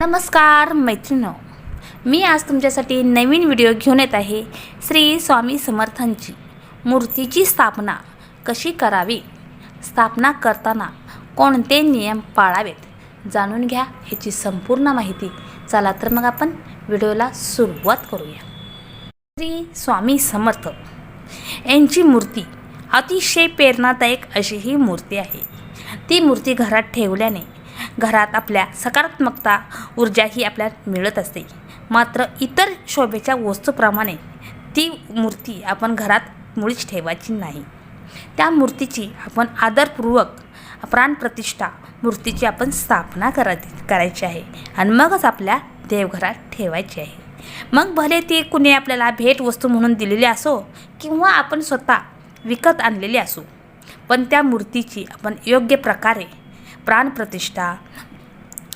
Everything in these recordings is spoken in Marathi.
नमस्कार मैत्रिणो मी आज तुमच्यासाठी नवीन व्हिडिओ घेऊन येत आहे श्री स्वामी समर्थांची. मूर्तीची स्थापना कशी करावी? स्थापना करताना कोणते नियम पाळावेत? जाणून घ्या ह्याची संपूर्ण माहिती. चला तर मग आपण व्हिडिओला सुरुवात करूया. श्री स्वामी समर्थ. यांची मूर्ती अतिशय प्रेरणादायक अशी ही मूर्ती आहे. ती मूर्ती घरात ठेवल्याने घरात आपल्या सकारात्मकता ऊर्जा ही आपल्याला मिळत असते. मात्र इतर शोभेच्या वस्तूप्रमाणे ती मूर्ती आपण घरात मुळीच ठेवायची नाही. त्या मूर्तीची आपण आदरपूर्वक प्राणप्रतिष्ठा मूर्तीची आपण स्थापना करा करायची आहे आणि मगच आपल्या देवघरात ठेवायची आहे. मग भले ती कुणी आपल्याला भेटवस्तू म्हणून दिलेली असो किंवा आपण स्वतः विकत आणलेली असो पण त्या मूर्तीची आपण योग्य प्रकारे प्राणप्रतिष्ठा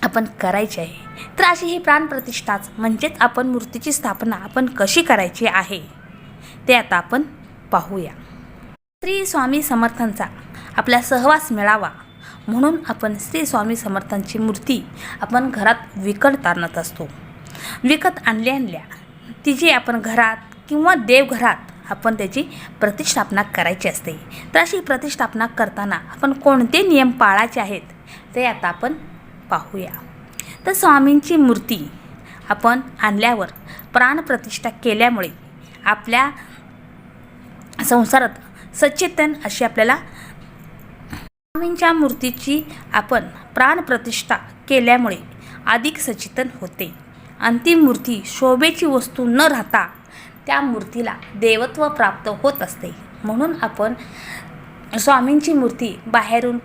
आपण करायची आहे. तर अशी ही प्राणप्रतिष्ठाच म्हणजेच आपण मूर्तीची स्थापना आपण कशी करायची आहे ते आता आपण पाहूया. श्री स्वामी समर्थांचा आपला सहवास मिळावा म्हणून आपण श्री स्वामी समर्थांची मूर्ती आपण घरात विकत आणत असतो. विकत आणल्या आणल्या तिची आपण घरात किंवा देवघरात आपण त्याची प्रतिष्ठापना करायची असते. तर अशी प्रतिष्ठापना करताना आपण कोणते नियम पाळायचे आहेत ते आता आपण पाहूया. तर स्वामींची मूर्ती आपण आणल्यावर प्राणप्रतिष्ठा केल्यामुळे आपल्या संसारात सचेतन अशी आपल्याला स्वामींच्या मूर्तीची आपण प्राणप्रतिष्ठा केल्यामुळे अधिक सचेतन होते. अंतिम मूर्ती शोभेची वस्तू न राहता त्या मूर्तीला देवत्व प्राप्त होत असते. म्हणून आपण स्वामींची मूर्ती बाहेरून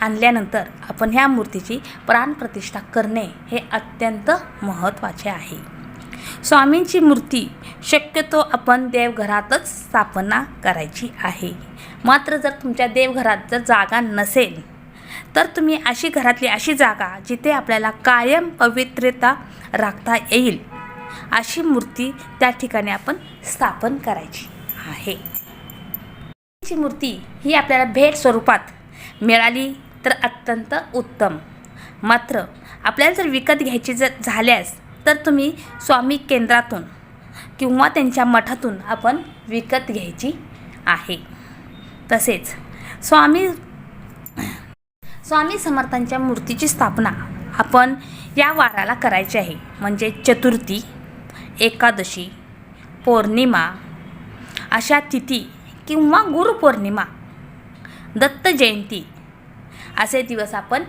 आणल्यानंतर आपण ह्या मूर्तीची प्राणप्रतिष्ठा करणे हे अत्यंत महत्त्वाचे आहे. स्वामींची मूर्ती शक्यतो आपण देवघरातच स्थापना करायची आहे. मात्र जर तुमच्या देवघरात जर जागा नसेल तर तुम्ही अशी घरातली अशी जागा जिथे आपल्याला कायम पवित्रता राखता येईल अशी मूर्ती त्या ठिकाणी आपण स्थापन करायची आहे. मूर्ती ही आपल्याला भेट स्वरूपात मिळाली. तर अत्यंत उत्तम. मात्र आपल्याला जर विकत घ्यायची जर झाल्यास तर तुम्ही स्वामी केंद्रातून किंवा त्यांच्या मठातून आपण विकत घ्यायची आहे. तसेच स्वामी स्वामी समर्थांच्या मूर्तीची स्थापना आपण या वाराला करायची आहे. म्हणजे चतुर्थी एकादशी पौर्णिमा अशा तिथी किंवा गुरुपौर्णिमा दत्त जयंती असे दिवस आपण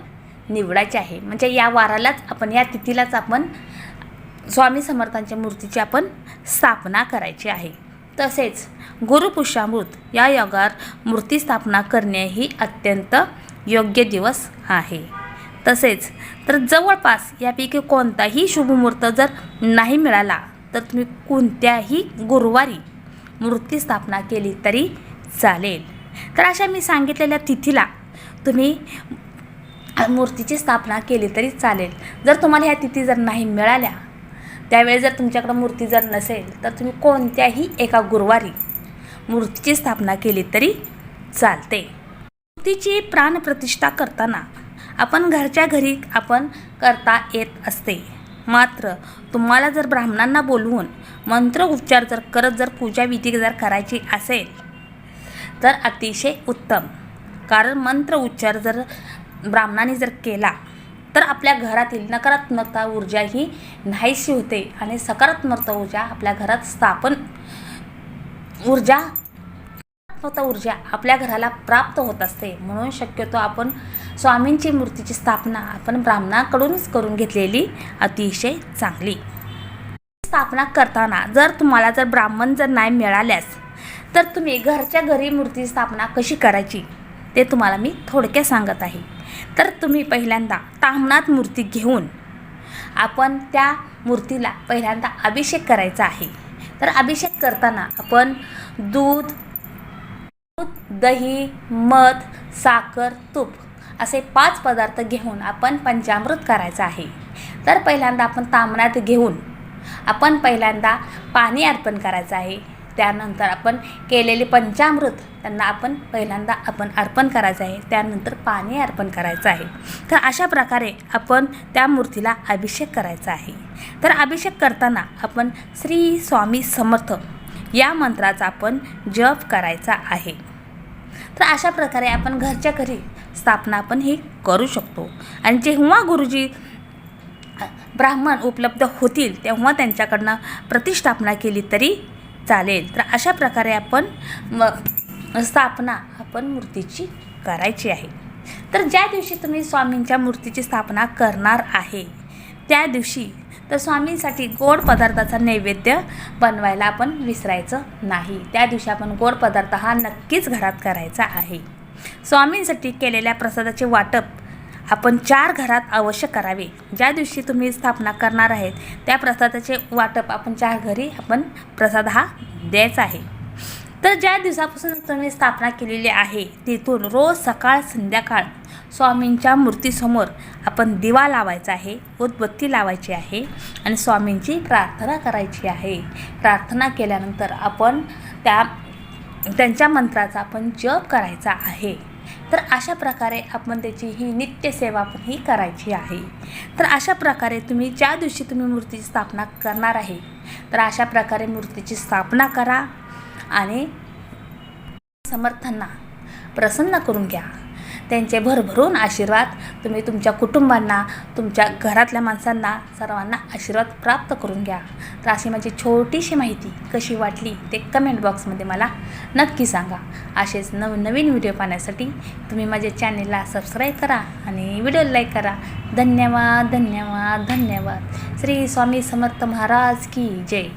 निवडायचे आहे. म्हणजे या वारालाच आपण या तिथीलाच आपण स्वामी समर्थांच्या मूर्तीची आपण स्थापना करायची आहे. तसेच गुरुपुष्यामृत या योगावर मूर्ती स्थापना करणे ही अत्यंत योग्य दिवस आहे. तसेच तर जवळपास यापैकी कोणताही शुभमुहूर्त जर नाही मिळाला तर तुम्ही कोणत्याही गुरुवारी मूर्ती स्थापना केली तरी चालेल. तर अशा मी सांगितलेल्या तिथीला तुम्ही मूर्तीची स्थापना केली तरी चालेल. जर तुम्हाला ह्या तिथी जर नाही मिळाल्या त्यावेळी जर तुमच्याकडं मूर्ती जर नसेल तर तुम्ही कोणत्याही एका गुरुवारी मूर्तीची स्थापना केली तरी चालते. मूर्तीची प्राणप्रतिष्ठा करताना आपण घरच्या घरी आपण करता येत असते. मात्र तुम्हाला जर ब्राह्मणांना बोलवून मंत्र उच्चार जर करत जर पूजा विधी जर करायची असेल तर अतिशय उत्तम. कारण मंत्र उच्चार जर ब्राह्मणाने जर केला तर आपल्या घरातील नकारात्मकता ऊर्जा ही नाहीशी होते आणि सकारात्मकता ऊर्जा आपल्या घरात स्थापन ऊर्जा सकारात्मकता ऊर्जा आपल्या घराला प्राप्त होत असते. म्हणून शक्यतो आपण स्वामींची मूर्तीची स्थापना आपण ब्राह्मणाकडूनच करून घेतलेली अतिशय चांगली. स्थापना करताना जर तुम्हाला जर ब्राह्मण जर नाही मिळाल्यास तर तुम्ही घरच्या घरी मूर्ती स्थापना कशी करायची? ते तुम्हाला मी थोडक्यात सांगत आहे. तर तुम्ही पहिल्यांदा ताम्हणात मूर्ती घेऊन आपण त्या मूर्तीला पहिल्यांदा अभिषेक करायचा आहे. तर अभिषेक करताना आपण दूध दूध दही मध साखर तूप असे पाच पदार्थ घेऊन आपण पंचामृत करायचं आहे. तर पहिल्यांदा आपण तामणात घेऊन आपण पहिल्यांदा पाणी अर्पण करायचं आहे. त्यानंतर आपण केलेले पंचामृत त्यांना आपण पहिल्यांदा आपण अर्पण करायचं आहे. त्यानंतर पाणी अर्पण करायचं आहे. तर अशा प्रकारे आपण त्या मूर्तीला अभिषेक करायचा आहे. तर अभिषेक करताना आपण श्री स्वामी समर्थ या मंत्राचा आपण जप करायचा आहे. तर अशा प्रकारे आपण घरच्या घरी स्थापना आपण ही करू शकतो. आणि जेव्हा गुरुजी ब्राह्मण उपलब्ध होतील तेव्हा त्यांच्याकडनं प्रतिष्ठापना केली तरी चालेल. तर अशा प्रकारे आपण म स्थापना आपण मूर्तीची करायची आहे. तर ज्या दिवशी तुम्ही स्वामींच्या मूर्तीची स्थापना करणार आहे त्या दिवशी तर स्वामींसाठी गोड पदार्थाचा नैवेद्य बनवायला आपण विसरायचं नाही. त्या दिवशी आपण गोड पदार्थ हा नक्कीच घरात करायचा आहे. स्वामींसाठी केलेल्या प्रसादाचे वाटप आपण चार घरात अवश्य करावे. ज्या दिवशी तुम्ही स्थापना करणार आहेत त्या प्रसादाचे वाटप आपण चार घरी आपण प्रसाद हा द्यायचा आहे. तर ज्या दिवसापासून तुम्ही स्थापना केलेली आहे तिथून रोज सकाळ संध्याकाळ स्वामींच्या मूर्तीसमोर आपण दिवा लावायचा आहे उदबत्ती लावायची आहे आणि स्वामींची प्रार्थना करायची आहे. प्रार्थना केल्यानंतर आपण त्या त्यांच्या मंत्राचा आपण जप करायचा आहे. तर अशा प्रकारे आपण त्याची ही नित्यसेवा पण ही करायची आहे. तर अशा प्रकारे तुम्ही ज्या दिवशी तुम्ही मूर्तीची स्थापना करणार आहे तर अशा प्रकारे मूर्तीची स्थापना करा आणि समर्थांना प्रसन्न करून घ्या. त्यांचे भरभरून आशीर्वाद. तुम्ही तुमच्या कुटुंबांना तुमच्या घरातल्या माणसांना सर्वांना आशीर्वाद प्राप्त करून घ्या. तर अशी माझी छोटीशी माहिती कशी वाटली ते कमेंट बॉक्समध्ये मला नक्की सांगा. असेच नवनवीन व्हिडिओ पाहण्यासाठी तुम्ही माझ्या चॅनेलला सबस्क्राईब करा आणि व्हिडिओ लाईक करा. धन्यवाद धन्यवाद धन्यवाद. श्री स्वामी समर्थ महाराज की जय.